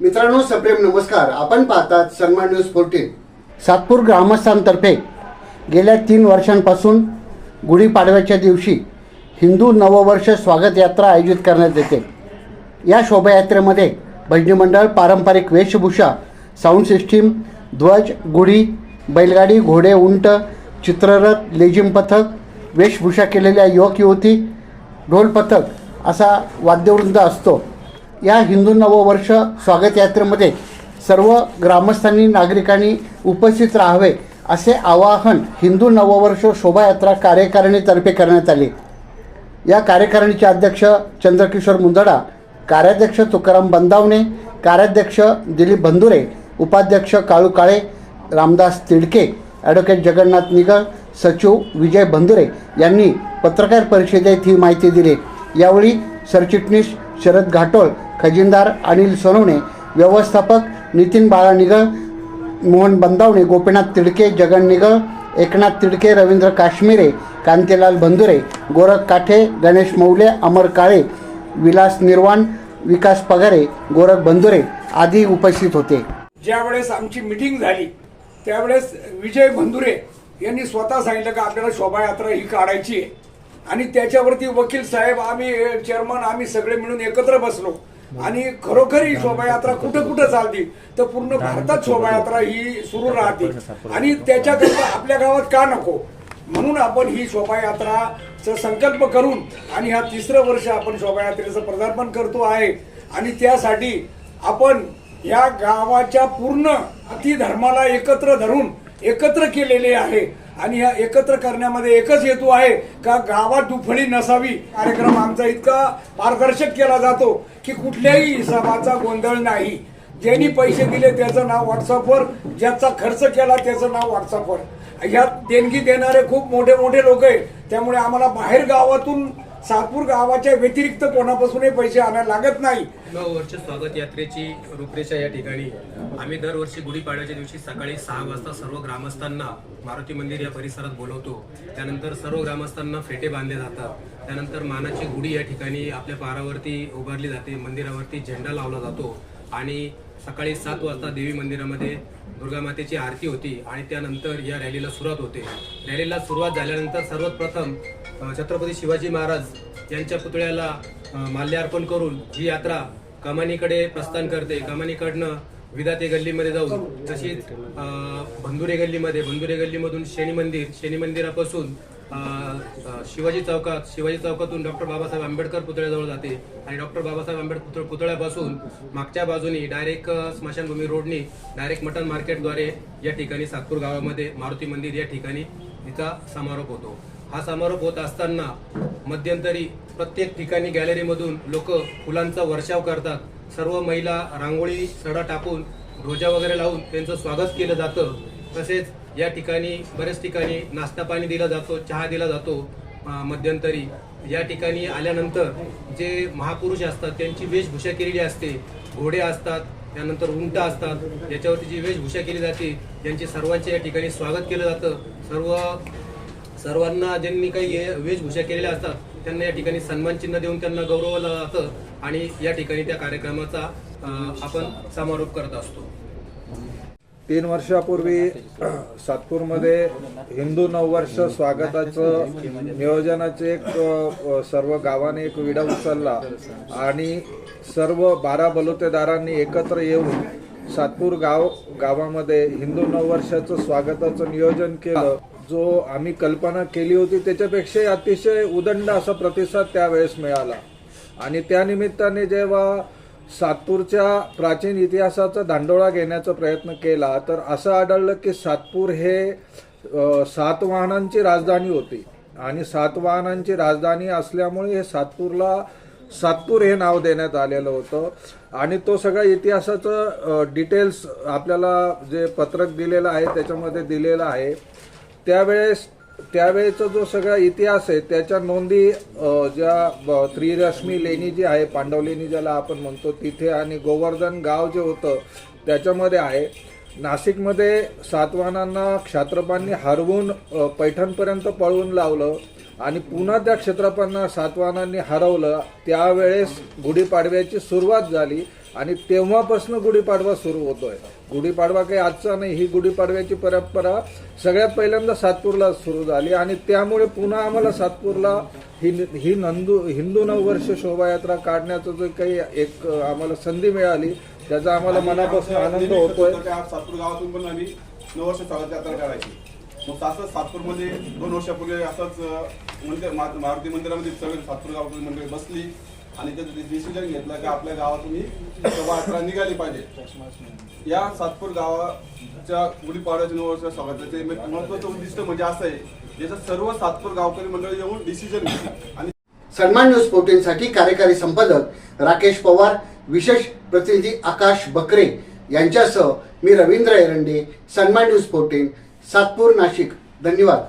मित्रांनो सप्रेम नमस्कार. आपण पाहतात सन्मान न्यूज फोर्टीन सातपूर ग्रामस्थांतर्फे गेल्या तीन वर्षांपासून गुढीपाडव्याच्या दिवशी हिंदू नववर्ष स्वागत यात्रा आयोजित करण्यात येते. या शोभायात्रेमध्ये भजनी मंडळ पारंपरिक वेशभूषा साऊंड सिस्टीम ध्वज गुढी बैलगाडी घोडे उंट चित्ररथ लेझिम पथक वेशभूषा केलेल्या युवक युवती ढोल पथक असा वाद्यवृंद असतो. या हिंदू नववर्ष स्वागत यात्रेमध्ये सर्व ग्रामस्थांनी नागरिकांनी उपस्थित राहावे असे आवाहन हिंदू नववर्ष शोभायात्रा कार्यकारिणीतर्फे करण्यात आले. या कार्यकारिणीचे अध्यक्ष चंद्रकिशोर मुंदडा कार्याध्यक्ष तुकाराम बंदावणे कार्याध्यक्ष दिलीप बंधुरे उपाध्यक्ष काळू काळे रामदास तिडके ॲडव्होकेट जगन्नाथ निगळ सचिव विजय बंधुरे यांनी पत्रकार परिषदेत ही माहिती दिली. यावेळी सरचिटणीस शरद घाटोळ खजिनदार अनिल सोनवणे व्यवस्थापक नितीन बाळा निगळ मोहन बंदावणे गोपीनाथ तिडके जगन निगळ एकनाथ तिडके रवींद्र काश्मीरे कांतीलाल बंधुरे गोरख काठे गणेश मौले अमर काळे विलास निर्वाण विकास पगारे गोरख बंधुरे आदी उपस्थित होते. ज्यावेळेस आमची मिटिंग झाली त्यावेळेस विजय बंधुरे यांनी स्वतः सांगितलं का आपल्याला शोभायात्रा ही काढायची आहे. आणि त्याच्यावरती वकील साहेब आम्ही चेअरमन आम्ही सगळे मिळून एकत्र बसलो. आणि खरोखर ही शोभायात्रा कुठं कुठं चालती? तर पूर्ण भारतात शोभायात्रा ही सुरू राहते. आणि त्याच्याकरता आपल्या गावात का नको? म्हणून आपण ही शोभायात्राचा संकल्प करून आणि हा तिसरं वर्ष आपण शोभायात्रेचं पदार्पण करतो आहे. आणि त्यासाठी आपण या गावाच्या पूर्ण अति धर्माला एकत्र धरून एकत्र केलेले आहे. आणि या एकत्र करण्यामध्ये एकच हेतू आहे का गावात दुफळी नसावी? कार्यक्रम आमचा इतका पारदर्शक केला जातो की कुठल्याही हिसाबाचा गोंधळ नाही. ज्यांनी पैसे दिले त्याचं नाव व्हॉट्सअपवर ज्याचा खर्च केला त्याचं नाव व्हॉट्सअपवर. ह्यात देणगी देणारे खूप मोठे मोठे लोक आहेत. त्यामुळे आम्हाला बाहेर गावातून सातपूर गावाच्या व्यतिरिक्त कोणापासूनही पैसे आणायला लागत नाही. नऊ वर्ष स्वागत यात्रेची रूपरेषा या ठिकाणी. आम्ही दरवर्षी गुढीपाडव्याच्या दिवशी सकाळी सहा वाजता सर्व ग्रामस्थांना मारुती मंदिर या परिसरात बोलवतो. त्यानंतर सर्व ग्रामस्थांना फेटे बांधले जातात. त्यानंतर मानाची गुढी या ठिकाणी आपल्या पारावरती उभारली जाते. मंदिरावरती झेंडा लावला जातो. आणि सकाळी सात वाजता देवी मंदिरामध्ये दुर्गा मातेची आरती होती आणि त्यानंतर या रॅलीला सुरुवात होते. रॅलीला सुरुवात झाल्यानंतर सर्वात प्रथम छत्रपती शिवाजी महाराज यांच्या पुतळ्याला माल्यार्पण करून ही यात्रा कमानीकडे प्रस्थान करते. कमानीकडनं विदाते गल्लीमध्ये जाऊन तशीच भंदुरे गल्लीमध्ये भंदुरे गल्लीमधून शनी मंदिर शनी मंदिरापासून शिवाजी चौकात शिवाजी चौकातून डॉक्टर बाबासाहेब आंबेडकर पुतळ्याजवळ जाते. आणि डॉक्टर बाबासाहेब आंबेडकर पुतळ- पुतळ्यापासून मागच्या बाजूनी डायरेक्ट स्मशानभूमी रोडनी डायरेक्ट मटन मार्केटद्वारे या ठिकाणी सातपूर गावामध्ये मारुती मंदिर या ठिकाणी तिचा समारोप होतो. हा समारोप होत असताना मध्यंतरी प्रत्येक ठिकाणी गॅलरीमधून लोक फुलांचा वर्षाव करतात. सर्व महिला रांगोळी सडा टाकून ध्वजा वगैरे लावून त्यांचं स्वागत केलं जातं. तसेच या ठिकाणी बऱ्याच ठिकाणी नाश्ता पाणी दिला जातो चहा दिला जातो मध्यंतरी. या ठिकाणी आल्यानंतर जे महापुरुष असतात त्यांची वेशभूषा केलेली असते. घोडे असतात त्यानंतर उंट असतात याच्यावरती जी वेशभूषा केली जाते त्यांचे सर्वांचे या ठिकाणी स्वागत केलं जातं. सर्व सर्वांना ज्यांनी काही हे वेशभूषा केलेल्या असतात त्यांना या ठिकाणी सन्मान चिन्ह देऊन त्यांना गौरवलं जातं आणि या ठिकाणी त्या कार्यक्रमाचा आपण समारोप करत असतो. तीन वर्षापूर्वी सातपूरमध्ये हिंदू नववर्ष स्वागताचं नियोजनाचे एक सर्व गावाने एक विडा उचलला आणि सर्व बारा बलुतेदारांनी एकत्र येऊन सातपूर गाव गावामध्ये हिंदू नववर्षाचं स्वागताचं नियोजन केलं. जो आम्ही कल्पना केली होती त्याच्यापेक्षाही अतिशय उदंड असा प्रतिसाद त्यावेळेस मिळाला. आणि त्यानिमित्ताने जेव्हा सातपूरच्या प्राचीन इतिहासाचा धांडोळा घेण्याचा प्रयत्न केला तर असं आढळलं की सातपूर हे सातवाहनांची राजधानी होती. आणि सातवाहनांची राजधानी असल्यामुळे हे सातपूरला सातपूर हे नाव देण्यात आलेलं होतं. आणि तो सगळा इतिहासाचं डिटेल्स आपल्याला जे पत्रक दिलेलं आहे त्याच्यामध्ये दिलेलं आहे. त्यावेळेस त्यावेळेचा जो सगळा इतिहास आहे त्याच्या नोंदी ज्या ब- त्रिरश्मी लेणी जी आहे पांडव लेणी ज्याला आपण म्हणतो तिथे आणि गोवर्धन गाव जे होतं त्याच्यामध्ये आहे. नाशिकमध्ये सातवाहनांना क्षात्रपांनी हरवून पैठणपर्यंत पळवून लावलं आणि पुन्हा त्या क्षेत्रपांना सातवाहनांनी हरवलं. त्यावेळेस गुढीपाडव्याची सुरुवात झाली. आणि तेव्हापासून गुढीपाडवा सुरू होतोय. गुढीपाडवा काही आजचा नाही ही गुढीपाडव्याची परंपरा सगळ्यात पहिल्यांदा सातपूरला सुरू झाली आणि त्यामुळे पुन्हा आम्हाला सातपूरला ही ही नंदू हिंदू नववर्ष शोभायात्रा काढण्याचं जो काही एक आम्हाला संधी मिळाली त्याचा आम्हाला मनापासून आनंद होतोय. सातपूर गावातून पण आम्ही नऊ वर्ष स्वागत यात्रा करायची मग असंच सातपूरमध्ये दोन वर्षापूर्वी असंच अं, मंदिर मा- मारुती मंदिरामध्ये सगळे सातपूर गावातून मंडळी बसली. आणि त्याचं डिसिजन घेतलं की आपल्या गावातून ही शोभायात्रा निघाली पाहिजे. या सातपूर गावाच्या गुढीपाडव्याच्या नऊ वर्ष स्वागताचे महत्वाचं उद्दिष्ट म्हणजे असं आहे ज्याचं सर्व सातपूर गावकरी मंडळ येऊन डिसिजन घेतली. आणि सन्मान न्यूज फोर्टीनसाठी कार्यकारी संपादक राकेश पवार विशेष प्रतिनिधी आकाश बकरे यांच्यासह मी रवींद्र एरंडे सन्मान न्यूज फोर्टीन सातपूर नाशिक. धन्यवाद.